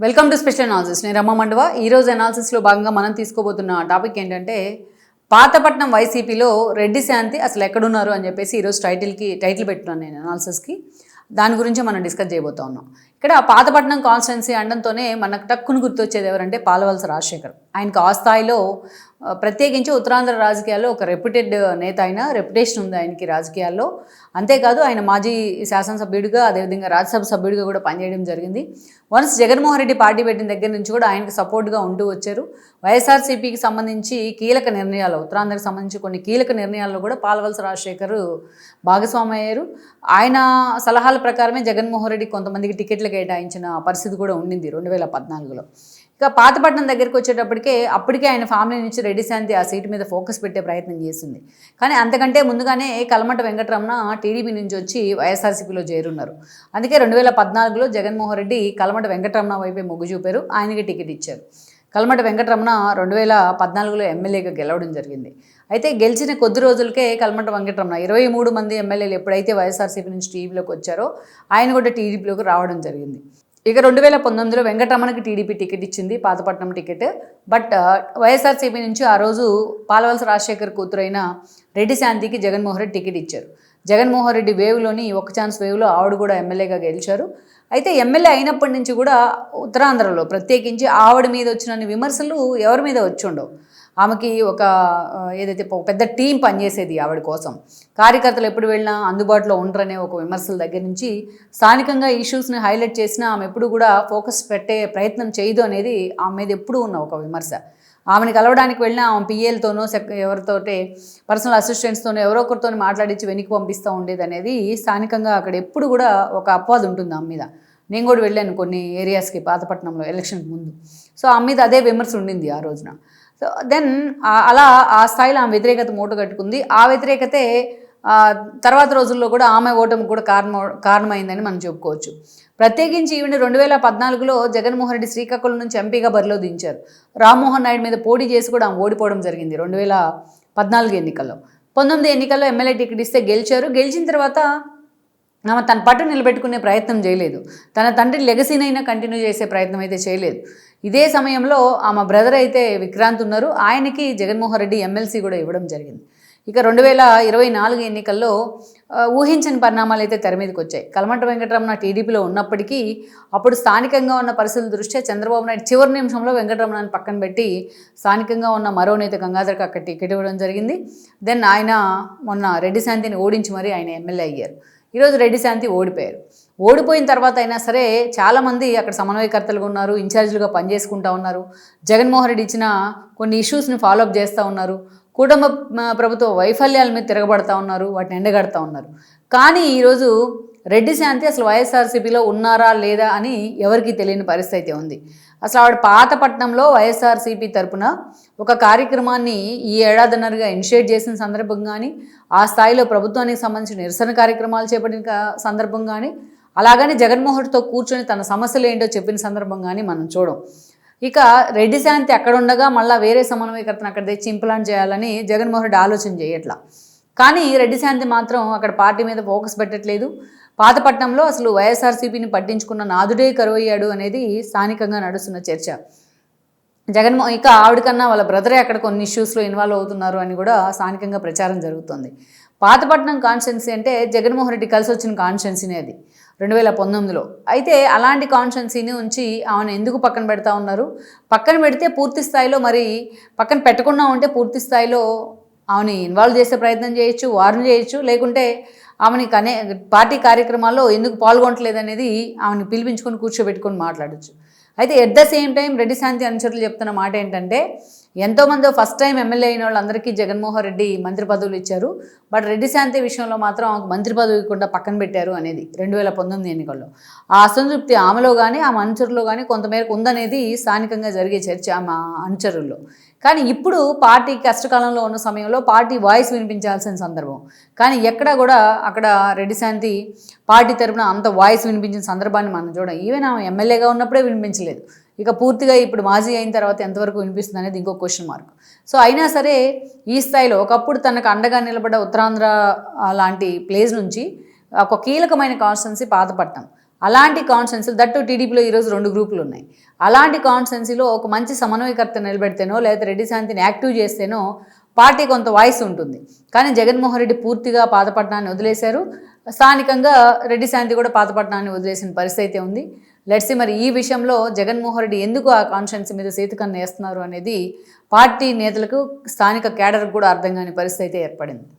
Welcome to special analysis. నేను రమ్మ మండవ. ఈరోజు అనాలిసిస్లో భాగంగా మనం తీసుకోబోతున్న టాపిక్ ఏంటంటే పాతపట్నం వైసీపీలో రెడ్డి శాంతి అసలు ఎక్కడున్నారు అని చెప్పేసి ఈరోజు టైటిల్కి టైటిల్ పెట్టున్నాను నేను అనాలిసిస్కి దాని గురించి మనం డిస్కస్ చేయబోతా ఉన్నాం. ఇక్కడ పాతపట్నం కాన్స్టిట్యున్సీ అనడంతోనే మనకు టక్కును గుర్తొచ్చేది ఎవరంటే పాలవలస రాజశేఖర్. ఆయనకు ఆ స్థాయిలో ప్రత్యేకించి ఉత్తరాంధ్ర రాజకీయాల్లో ఒక రెప్యుటెడ్ నేత అయిన రెప్యుటేషన్ ఉంది ఆయనకి రాజకీయాల్లో. అంతేకాదు ఆయన మాజీ శాసనసభ్యుడిగా అదేవిధంగా రాజ్యసభ సభ్యుడిగా కూడా పనిచేయడం జరిగింది. వన్స్ జగన్మోహన్ రెడ్డి పార్టీ పెట్టిన దగ్గర నుంచి కూడా ఆయనకు సపోర్ట్గా ఉంటూ వచ్చారు. వైఎస్ఆర్సీపీకి సంబంధించి కీలక నిర్ణయాలు ఉత్తరాంధ్రకు సంబంధించి కొన్ని కీలక నిర్ణయాల్లో కూడా పాలవలస రాజశేఖర్ భాగస్వామి అయ్యారు. ఆయన సలహాల ప్రకారమే జగన్మోహన్ రెడ్డి కొంతమందికి టికెట్లు కేటాయించిన పరిస్థితి కూడా ఉండింది రెండు వేల పద్నాలుగులో. ఇక పాతపట్నం దగ్గరికి వచ్చేటప్పటికే అప్పటికే ఆయన ఫ్యామిలీ నుంచి రెడ్డి శాంతి ఆ సీటు మీద ఫోకస్ పెట్టే ప్రయత్నం చేసింది. కానీ అంతకంటే ముందుగానే కలమట వెంకటరమణ టీడీపీ నుంచి వచ్చి వైఎస్ఆర్సీపీలో చేరున్నారు. అందుకే రెండు వేల పద్నాలుగులో జగన్మోహన్ రెడ్డి కలమట వెంకటరమణ వైపే మొగ్గు చూపారు ఆయనకి టికెట్ ఇచ్చారు. కలమట వెంకటరమణ రెండు వేల పద్నాలుగులో ఎమ్మెల్యేగా గెలవడం జరిగింది. అయితే గెలిచిన కొద్ది రోజులకే కలమట వెంకటరమణ ఇరవై మూడు మంది ఎమ్మెల్యేలు ఎప్పుడైతే వైఎస్ఆర్సీపీ నుంచి టీడీపీలోకి వచ్చారో ఆయన కూడా టీడీపీలోకి రావడం జరిగింది. ఇక రెండు వేల పంతొమ్మిదిలో వెంకటరమణకి టీడీపీ టికెట్ ఇచ్చింది పాతపట్నం టికెట్. బట్ వైఎస్ఆర్సీపీ నుంచి ఆ రోజు పాలవలస రాజశేఖర్ కూతురైన రెడ్డి శాంతికి జగన్మోహన్ రెడ్డి టికెట్ ఇచ్చారు. జగన్మోహన్ రెడ్డి వేవ్లోని ఒక ఛాన్స్ వేవ్లో ఆవిడ కూడా ఎమ్మెల్యేగా గెలిచారు. అయితే ఎమ్మెల్యే అయినప్పటి నుంచి కూడా ఉత్తరాంధ్రలో ప్రత్యేకించి ఆవిడ మీద వచ్చిన విమర్శలు ఎవరి మీద వచ్చి ఉండవు ఆమెకి ఒక ఏదైతే పెద్ద టీం పనిచేసేది ఆవిడ కోసం. కార్యకర్తలు ఎప్పుడు వెళ్ళినా అందుబాటులో ఉండరనే ఒక విమర్శల దగ్గర నుంచి స్థానికంగా ఇష్యూస్ని హైలైట్ చేసినా ఆమె ఎప్పుడు కూడా ఫోకస్ పెట్టే ప్రయత్నం చేయదు అనేది ఆమె మీద ఎప్పుడూ ఉన్న ఒక విమర్శ. ఆమెను కలవడానికి వెళ్ళినా ఆమె పిఏలతోనో సెక్ ఎవరితోటే పర్సనల్ అసిస్టెంట్స్తోనో ఎవరో ఒకరితో మాట్లాడించి వెనక్కి పంపిస్తూ ఉండేది అనేది స్థానికంగా అక్కడ ఎప్పుడు కూడా ఒక అపవాదు ఉంటుంది ఆమె మీద. నేను కూడా వెళ్ళాను కొన్ని ఏరియాస్కి పాతపట్నంలో ఎలక్షన్కి ముందు. సో ఆమె మీద అదే విమర్శ ఉండింది ఆ రోజున. సో దెన్ అలా ఆ స్థాయిలో ఆమె వ్యతిరేకత మూట కట్టుకుంది. ఆ వ్యతిరేకతే తర్వాత రోజుల్లో కూడా ఆమె ఓటమి కూడా కారణం కారణమైందని మనం చెప్పుకోవచ్చు. ప్రత్యేకించి ఈవిడ రెండు వేల పద్నాలుగులో జగన్మోహన్ రెడ్డి శ్రీకాకుళం నుంచి ఎంపీగా బరిలో దించారు. రామ్మోహన్ నాయుడు మీద పోటీ చేసి కూడా ఆమె ఓడిపోవడం జరిగింది రెండు వేల పద్నాలుగు ఎన్నికల్లో. పంతొమ్మిది ఎన్నికల్లో ఎమ్మెల్యే టికెట్ ఇస్తే గెలిచారు. గెలిచిన తర్వాత ఆమె తన పట్టు నిలబెట్టుకునే ప్రయత్నం చేయలేదు. తన తండ్రి లెగసీనైనా కంటిన్యూ చేసే ప్రయత్నం అయితే చేయలేదు. ఇదే సమయంలో ఆమె బ్రదర్ అయితే విక్రాంత్ ఉన్నారు. ఆయనకి జగన్మోహన్ రెడ్డి ఎమ్మెల్సీ కూడా ఇవ్వడం జరిగింది. ఇక రెండు వేల ఇరవై నాలుగు ఎన్నికల్లో ఊహించని పరిణామాలు అయితే తెర మీదకి వచ్చాయి. కలమట వెంకటరమణ టీడీపీలో ఉన్నప్పటికీ అప్పుడు స్థానికంగా ఉన్న పరిస్థితుల దృష్ట్యా చంద్రబాబు నాయుడు చివరి నిమిషంలో వెంకటరమణని పక్కన పెట్టి స్థానికంగా ఉన్న మరో నేత గంగాధర్కి అక్కడ టికెట్ ఇవ్వడం జరిగింది. దెన్ ఆయన మొన్న రెడ్డి శాంతిని ఓడించి మరీ ఆయన ఎమ్మెల్యే అయ్యారు. ఈరోజు రెడ్డి శాంతి ఓడిపోయారు. ఓడిపోయిన తర్వాత అయినా సరే చాలామంది అక్కడ సమన్వయకర్తలుగా ఉన్నారు ఇన్ఛార్జీలుగా పనిచేసుకుంటా ఉన్నారు జగన్మోహన్ రెడ్డి ఇచ్చిన కొన్ని ఇష్యూస్ని ఫాలోఅప్ చేస్తూ ఉన్నారు కుటుంబ ప్రభుత్వ వైఫల్యాల మీద తిరగబడతా ఉన్నారు వాటిని ఎండగడతా ఉన్నారు. కానీ ఈరోజు రెడ్డి శాంతి అసలు వైఎస్ఆర్సీపీలో ఉన్నారా లేదా అని ఎవరికీ తెలియని పరిస్థితి అయితే ఉంది. అసలు ఆవిడ పాతపట్నంలో వైఎస్ఆర్సీపీ తరపున ఒక కార్యక్రమాన్ని ఈ ఏడాదిన్నరగా ఇనిషియేట్ చేసిన సందర్భం కానీ ఆ స్థాయిలో ప్రభుత్వానికి సంబంధించిన నిరసన కార్యక్రమాలు చేపట్టిన సందర్భం కానీ అలాగని జగన్మోహన్తో కూర్చొని తన సమస్యలు ఏంటో చెప్పిన సందర్భం కానీ మనం చూడం. ఇక రెడ్డి శాంతి అక్కడ ఉండగా మళ్ళీ వేరే సమన్వయకర్తను అక్కడ తెచ్చి ఇంప్లాంట్ చేయాలని జగన్మోహన్ రెడ్డి ఆలోచన చేయట్లా. కానీ రెడ్డి శాంతి మాత్రం అక్కడ పార్టీ మీద ఫోకస్ పెట్టట్లేదు. పాతపట్నంలో అసలు వైఎస్ఆర్సీపీని పట్టించుకున్న నాదుడే కరువయ్యాడు అనేది స్థానికంగా నడుస్తున్న చర్చ. జగన్మో ఇక ఆవిడకన్నా వాళ్ళ బ్రదరే అక్కడ కొన్ని ఇష్యూస్లో ఇన్వాల్వ్ అవుతున్నారు అని కూడా స్థానికంగా ప్రచారం జరుగుతుంది. పాతపట్నం కాన్స్టెన్సీ అంటే జగన్మోహన్ రెడ్డి కలిసి వచ్చిన కాన్స్టెన్సీనే అది రెండు వేల పంతొమ్మిదిలో. అయితే అలాంటి కాన్స్టెన్సీని ఉంచి ఆమెను ఎందుకు పక్కన పెడతా ఉన్నారు? పక్కన పెడితే పూర్తి స్థాయిలో మరి పక్కన పెట్టకుండా ఉంటే పూర్తి స్థాయిలో ఆమెని ఇన్వాల్వ్ చేసే ప్రయత్నం చేయొచ్చు వార్న్ చేయొచ్చు లేకుంటే ఆమెని కనే పార్టీ కార్యక్రమాల్లో ఎందుకు పాల్గొనట్లేదు అనేది ఆమెను పిలిపించుకొని కూర్చోబెట్టుకొని మాట్లాడొచ్చు. అయితే at the same time Reddy Shanti అనుచరులు చెప్తున్న మాట ఏంటంటే ఎంతోమంది ఫస్ట్ టైం ఎమ్మెల్యే అయిన వాళ్ళందరికీ జగన్మోహన్ రెడ్డి మంత్రి పదవులు ఇచ్చారు. బట్ రెడ్డి శాంతి విషయంలో మాత్రం ఆమెకు మంత్రి పదవి ఇవ్వకుండా పక్కన పెట్టారు అనేది రెండు వేల పంతొమ్మిది ఎన్నికల్లో. ఆ అసంతృప్తి ఆమెలో కానీ ఆమె అనుచరులో కానీ కొంతమేరకు ఉందనేది స్థానికంగా జరిగే చర్చ ఆమె అనుచరుల్లో. కానీ ఇప్పుడు పార్టీ కష్టకాలంలో ఉన్న సమయంలో పార్టీ వాయిస్ వినిపించాల్సిన సందర్భం. కానీ ఎక్కడా కూడా అక్కడ రెడ్డి శాంతి పార్టీ తరపున అంత వాయిస్ వినిపించిన సందర్భాన్ని మనం చూడం. ఈవెన్ ఆమె ఎమ్మెల్యేగా ఉన్నప్పుడే వినిపించలేదు. ఇక పూర్తిగా ఇప్పుడు మాజీ అయిన తర్వాత ఎంతవరకు వినిపిస్తుంది అనేది ఇంకో క్వశ్చన్ మార్క్ సో అయినా సరే ఈ స్థాయిలో ఒకప్పుడు తనకు అండగా నిలబడ్డ ఉత్తరాంధ్ర లాంటి ప్లేస్ నుంచి ఒక కీలకమైన కాన్స్టెన్సీ పాతపట్నం. అలాంటి కాన్స్టెన్సీలు దట్టు టీడీపీలో ఈరోజు రెండు గ్రూపులు ఉన్నాయి. అలాంటి కాన్స్టెన్సీలో ఒక మంచి సమన్వయకర్త నిలబెడితేనో లేదా రెడ్డి శాంతిని యాక్టివ్ చేస్తేనో పార్టీ కొంత వాయిస్ ఉంటుంది. కానీ జగన్మోహన్ రెడ్డి పూర్తిగా పాతపట్నాన్ని వదిలేశారు. స్థానికంగా రెడ్డి శాంతి కూడా పాతపట్నాన్ని వదిలేసిన పరిస్థితి అయితే ఉంది. లెట్సి మరి ఈ విషయంలో జగన్మోహన్ రెడ్డి ఎందుకు ఆ కాన్షియన్స్ మీద సేతుకన్ను వేస్తున్నారు అనేది పార్టీ నేతలకు స్థానిక కేడర్కు కూడా అర్థం కాని పరిస్థితి అయితే ఏర్పడింది.